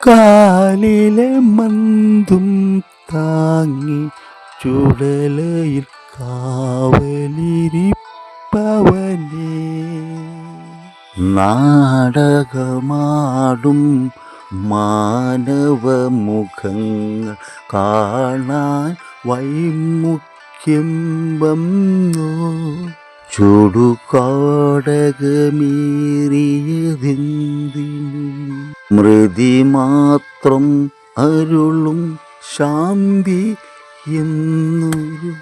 കാലിലെ മന്തും താങ്ങി ചുടലയിൽ കാവലിരിപ്പവനേ. നാടകമാടും മാനവമുഖങ്ങൾ കാണാൻ വൈമുഖ്യം വന്നു ചുടുകാടകമേറിയതെന്തിനു? മൃതി മാത്രം അരുളും ശാന്തി എന്നൊരു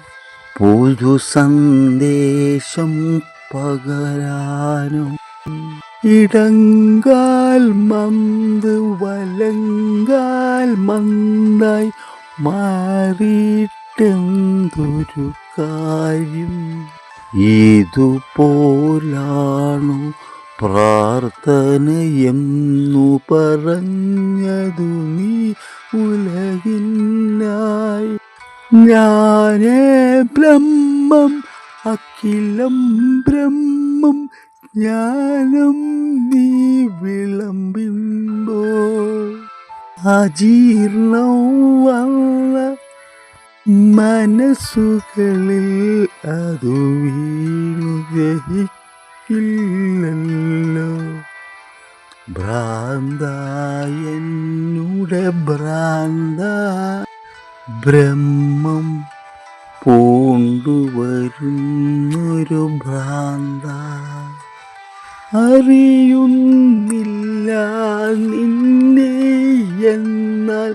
പുതു സന്ദേശം പകരാനോ. ഇടങ്കാൽ മന്ത് വലങ്കാൽ മന്ദായി മാറിയിട്ടെന്തൊരു കാര്യം? ഇതുപോലാണു പ്രാർത്ഥനയെന്നു പറഞ്ഞതു നീ ഉലകിനായി. ഞാനേ ബ്രഹ്മം അഖിലം ബ്രഹ്മം ജ്ഞാനം നീ വിളമ്പിമ്പോ അജീർണവല്ല മനസ്സുകളിൽ അതു വീണു ഗ്രഹിക്കില്ലല്ലോ ഭ്രാന്തായെന്നുടെ ഭ്രാന്ത ബ്രഹ്മം പൂണ്ടുവരുന്നൊരു ഭ്രാന്ത. അറിയുന്നില്ല നിന്നെ എന്നാൽ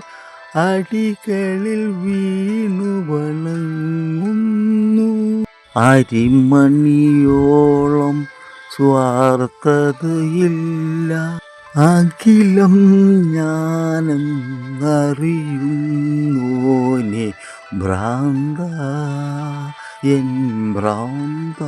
അടികളിൽ വീണു വണങ്ങുന്നു. അരിമണിയോളം സ്വാർത്ഥതയില്ല. അഖിലം ഞാനെന്നറിയുന്നോനെ ഭ്രാന്ത എൻ ഭ്രാന്ത.